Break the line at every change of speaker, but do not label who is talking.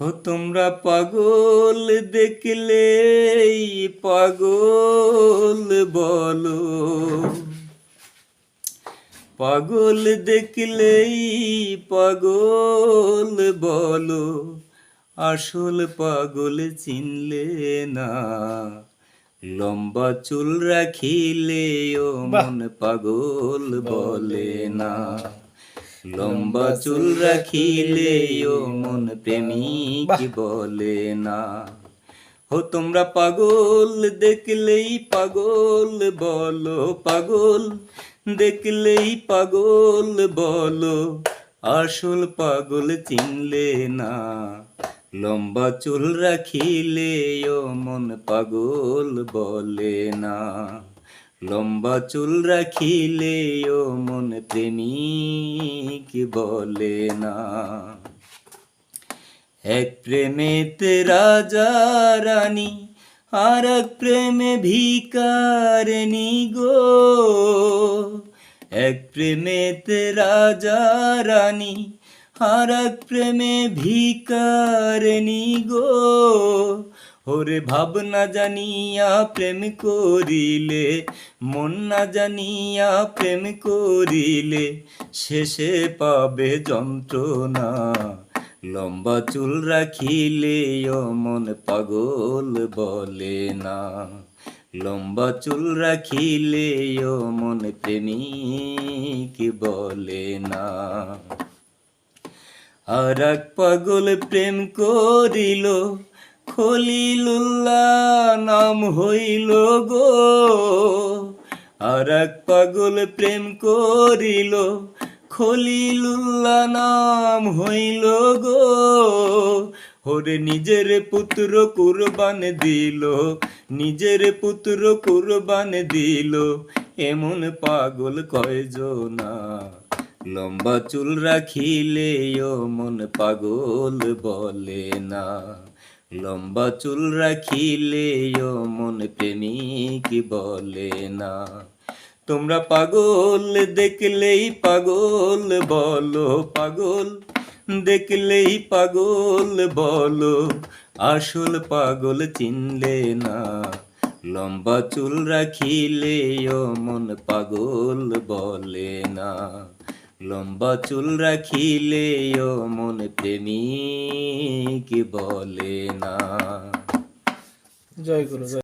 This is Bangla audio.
হো তোমরা পাগল দেখলেই পাগল বলো। পাগল দেখলেই পাগল বলো। আসল পাগল চিনলে না লম্বা চুল রাখিলে ও মন পাগল বলে না। লম্বা চুল রাখিলে ও মন প্রেমিক বলে না। হো তোমরা পাগল দেখলেই পাগল বলো পাগল দেখলেই পাগল বলো আসল পাগল চিনলে না। লম্বা চুল রাখিলে ও মন পাগল বলে না। লম্বা চুল রাখিলে ও মন প্রেমিক বলে না। এক প্রেমেতে রাজা রানী, আর এক প্রেমে ভিকারিনী গো এক প্রেমেতে রাজা রানী, আর এক প্রেমে ভিকারিনী গো ওরে ভাবনা জানিয়া প্রেম করিলে, মন না জানিয়া প্রেম করিলে, শেষে পাবে যন্ত্রণা। লম্বা চুল রাখিলে মন পাগল বলে না। লম্বা চুল রাখিলে মন প্রেমিক বলে না। আর এক পাগল প্রেম করিল খলিলুল্লাহ নাম হইল গো। আর এক পাগল প্রেম করিল, খলিলুল্লাহ নাম হইল গো। ওরে নিজের পুত্র কুরবান দিল, নিজের পুত্র কুরবান দিল। এমন পাগল কয়জনা লম্বা চুল রাখিলে মন পাগল বলে না। লম্বা চুল রাখিলে মন প্রেমিক বলে না। তোমরা পাগল, দেখলেই পাগল বলো, পাগল, দেখলেই পাগল বলো, আসল পাগল চিনলে না। লম্বা চুল রাখিলে মন পাগল বলে না। লম্বা চুল রাখিলে ও মন প্রেমিক বলে না।
জয় গুরু